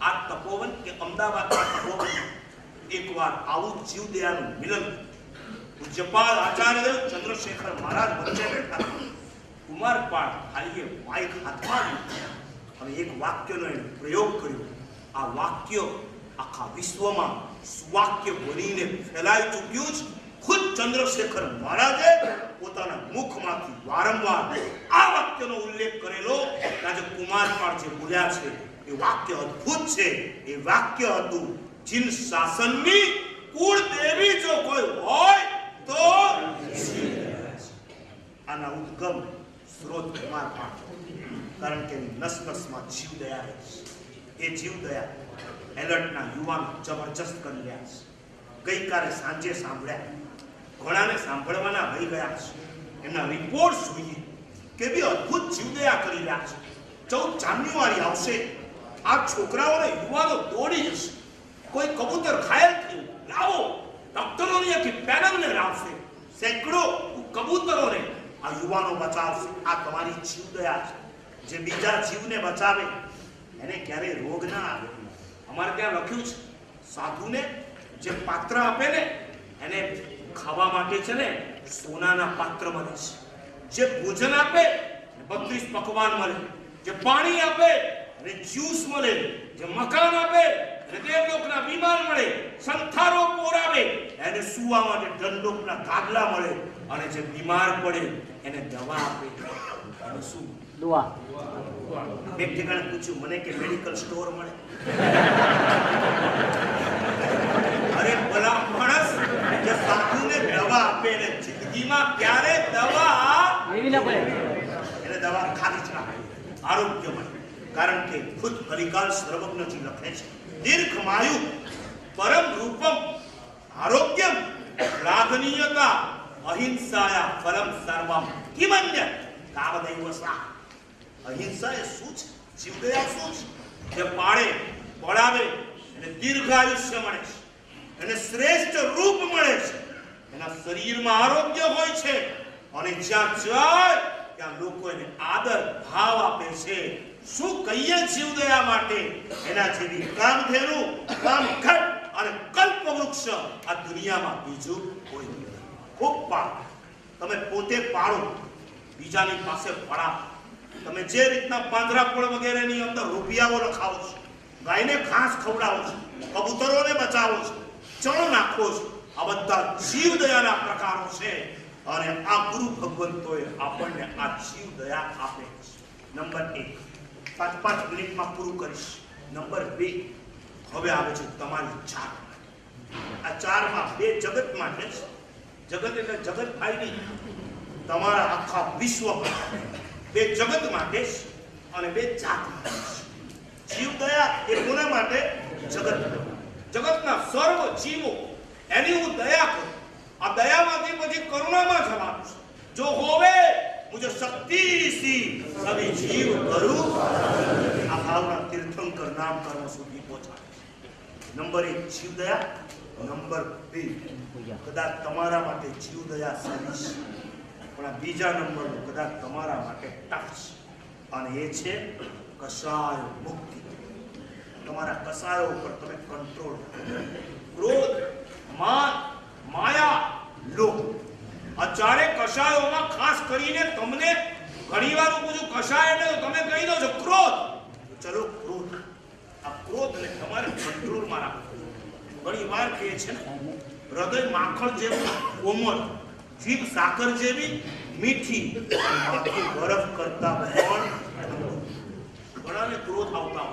આ તપોવન કે અમદાવાદના તપોવન એકવાર આવું જીવદયાનું મિલન પૂજ્યપાલ આચાર્ય ચંદ્રશેખર મહારાજ વચ્ચે બેઠા. કુમારપાળ ખાલીએ માઇક હાથમાં હવે એક વાક્યનો એણે પ્રયોગ કર્યો. આ વાક્ય આખા વિશ્વમાં સુવાક્ય બનીને ફેલાઈ ચૂક્યું છે ખુદ ચંદ્રશેખર મહારાજે પોતાના મુખમાંથી વારંવાર આ વાક્યનો ઉલ્લેખ કરેલો. આજે કુમારપાળ જે બોલ્યા છે એ વાક્ય અદ્ભુત છે. એ વાક્ય હતું જીન શાસનની કુળ દેવી જો કોઈ હોય તો આના ઉદ્ગમ સ્ત્રોત કુમારપાળ કારણ કે એની નસ નસમાં જીવદયા રહે છે. એ જીવદયા એલર્ટના યુવાન જબરજસ્ત કરી રહ્યા છે. ગઈકાલે સાંજે સાંભળ્યા. ઘણાને સાંભળવાના રહી ગયા છે. એમના રિપોર્ટ જોઈએ કેવી અદ્ભુત જીવદયા કરી રહ્યા છે. ચૌદ જાન્યુઆરી આવશે. આ છોકરાઓને યુવાનો દોડી જશે. કોઈ કબૂતર ઘાયલ થયું, લાવો. ડોક્ટરોની આખી પેનલને લાવશે. સેંકડો કબૂતરોને આ યુવાનો બચાવશે. આ તમારી જીવદયા છે. જે બીજા જીવને બચાવે, એને ક્યારેય રોગ ના આવે. અમારે ત્યાં લખ્યું છે, સાધુને જે પાત્ર આપે ને, એને ખાવા માટે છે ને, સોનાના પાત્ર મળે છે. જે ભોજન આપે બત્રીસ પકવાન મળે. જે પાણી આપે એને જ્યુસ મળે જે મકાન આપે હૃદય દેવલોકના વિમાન મળે સંથારો પોરાવે એને સુવા માટે દંડોકના ગાદલા મળે અને જે બીમાર પડે એને દવા આપે. અને શું? દુઆ. એક ઠેકાણે પૂછ્યું મને કે મેડિકલ સ્ટોર મળે? અરે ભલા માણસ જે સાધુને દવા આપે એને જિંદગીમાં ક્યારે દવા ના પડે. એને દવા ખાલી જ આરોગ્ય માટે કારણ કે ખુદ હરિકાલ સર્વજ્ઞજી લખે છે. દીર્ઘમાયુ પરમ રૂપમ આરોગ્યમ લાગનીયતા અહિંસાયા પરમ સર્વમ. કિમન્ય તાવદૈવ સા. અહિંસા એ શું છે? જીવદયા શું છે? જે પાળે, પડાવે એને દીર્ઘ આયુષ્ય મળે છે. એને શ્રેષ્ઠ રૂપ મળે છે. એના શરીરમાં આરોગ્ય હોય છે. અને જ્યાં જાય, ત્યાં લોકો એને આદર, ભાવ આપે છે. શું કહીએ જીવદયા માટે? એના જેવી કામ ઘટ અને કલ્પવૃક્ષ આ દુનિયામાં બીજું કોઈ નથી. ખૂબ પાળ તમે પોતે પાડો બીજાની પાસે પડા તમે જે રીતના પાંજરાપોળ વગેરેની અંદર રૂપિયાઓ લખાવો છો, ગાયને ઘાસ ખવડાવો છો, કબૂતરોને બચાવો છો, ચણ નાખો છો, આ બધા જીવદયાના પ્રકારો છે. અને આ ગુરુ ભગવંતોએ આપણને આ જીવદયા આપે છે. નંબર એક. પાંચ પાંચ મિનિટમાં પૂરું કરીશ. નંબર બે, હવે આવે છે તમારી ચાર આ ચારમાં બે જગત માટે જગત એટલે જગત ભાઈ નહીં. તમારા આખા વિશ્વ બે જગત માટે અને બે જાત માટે જીવ દયા એ કોના માટે? જગત જગતના સર્વ જીવો એની હું દયા કરું. આ દયામાંથી પછી કરુણામાં જવાનું જો હોવે મુજે શક્તિ सी सभी जीव करू? આ ભાવના તીર્થંકર નામ કર્મ સુધી પહોંચાડે. નંબર એક જીવદયા નંબર બે કદાચ તમારા માટે જીવદયા દયા છે પણ આ બીજા નંબરનું કદાચ તમારા માટે ટફ અને એ છે કસાયો મુક્તિ તમારા કસાયો ઉપર તમે કંટ્રોલ ક્રોધ માન માયા ચારે કસાયોમાં ખાસ કરીને તમને ઘણીવાર હું પૂછું કસાય એટલે તમે કહી દો છો, ક્રોધ. ચલો, ક્રોધ. આ ક્રોધને તમારે કંટ્રોલમાં રાખવો ઘણી વાર કહે છે ને, હૃદય માખણ જેવું, કોમળ, જીભ સાકર જેવી, મીઠી બરફ કરતા પણ. ઘણાને ક્રોધ આવતા